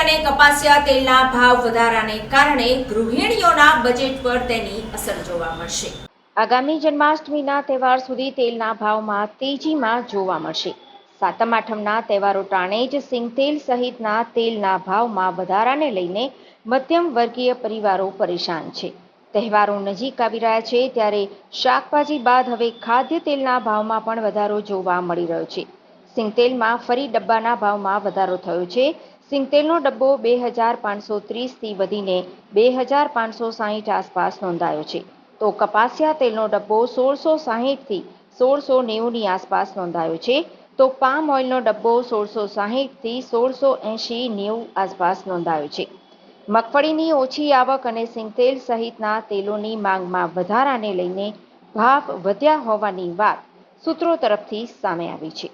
અને કપાસિયા તેલના ભાવ વધારાને કારણે ગૃહિણીઓના બજેટ પર તેની અસર જોવા મળશે. આગામી જન્માષ્ટમીના તહેવાર સુધી તેલના ભાવમાં તેજીમાં જોવા મળશે. સાતમ આઠમના તહેવારો ટાણે જ સિંગતેલ સહિતના તેલના ભાવમાં વધારાને લઈને મધ્યમ વર્ગીય પરિવારો પરેશાન છે. તહેવારો નજીક આવી રહ્યા છે ત્યારે શાકભાજી બાદ હવે ખાદ્ય તેલના ભાવમાં પણ વધારો જોવા મળી રહ્યો છે. સિંગતેલમાં ફરી ડબ્બાના ભાવમાં વધારો થયો છે. સિંગતેલનો ડબ્બો બે હજાર પાંચસો ત્રીસથી વધીને બે હજાર પાંચસો સાહીઠ આસપાસ નોંધાયો છે. તો કપાસિયા તેલનો ડબ્બો સોળસો સાહીઠથી સોળસો નેવુંની આસપાસ નોંધાયો છે. તો પામ ઓઇલનો ડબ્બો સોળસો સાહીઠથી સોળસો એંશી નેવું આસપાસ નોંધાયો છે. મગફળીની ઓછી આવક અને સિંગતેલ સહિતના તેલોની માંગમાં વધારાને લઈને ભાવ વધ્યા હોવાની વાત સૂત્રો તરફથી સામે આવી છે.